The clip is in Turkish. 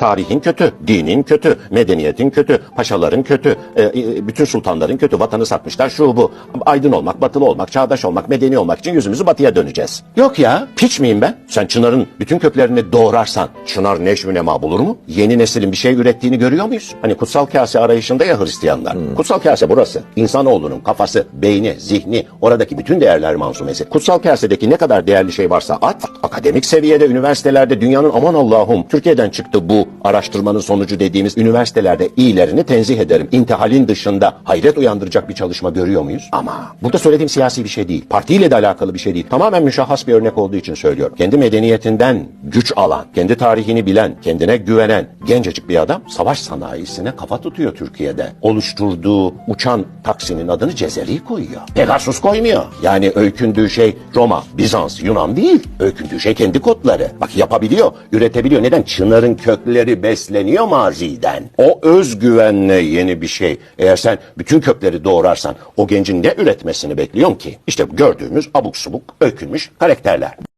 Tarihin kötü, dinin kötü, medeniyetin kötü, paşaların kötü, e, e, bütün sultanların kötü, vatanı satmışlar şu bu. Aydın olmak, batılı olmak, çağdaş olmak, medeni olmak için yüzümüzü batıya döneceğiz. Yok ya, piç miyim ben? Sen Çınar'ın bütün köklerini doğrarsan, Çınar neşvi nema bulur mu? Yeni neslin bir şey ürettiğini görüyor muyuz? Hani kutsal kase arayışında ya Hristiyanlar. Kutsal kase burası. İnsanoğlunun kafası, beyni, zihni, oradaki bütün değerler mansumesi. Kutsal kasedeki ne kadar değerli şey varsa at, akademik seviyede, üniversitelerde dünyanın aman Allah'ım Türkiye'den çıktı bu araştırmanın sonucu dediğimiz üniversitelerde iyilerini tenzih ederim. İntihalin dışında hayret uyandıracak bir çalışma görüyor muyuz? Ama burada söylediğim siyasi bir şey değil. Partiyle de alakalı bir şey değil. Tamamen müşahhas bir örnek olduğu için söylüyorum. Kendi medeniyetinden güç alan, kendi tarihini bilen, kendine güvenen gencecik bir adam savaş sanayisine kafa tutuyor Türkiye'de. Oluşturduğu uçan taksinin adını Cezeri koyuyor. Pegasus koymuyor. Yani öykündüğü şey Roma, Bizans, Yunan değil. Öykündüğü şey kendi kodları. Bak yapabiliyor, üretebiliyor. Neden? Çınarın kökleri besleniyor maziden. O özgüvenle yeni bir şey. Eğer sen bütün kökleri doğrarsan o gencin ne üretmesini bekliyorsun ki? İşte gördüğümüz abuk subuk öykünmüş karakterler.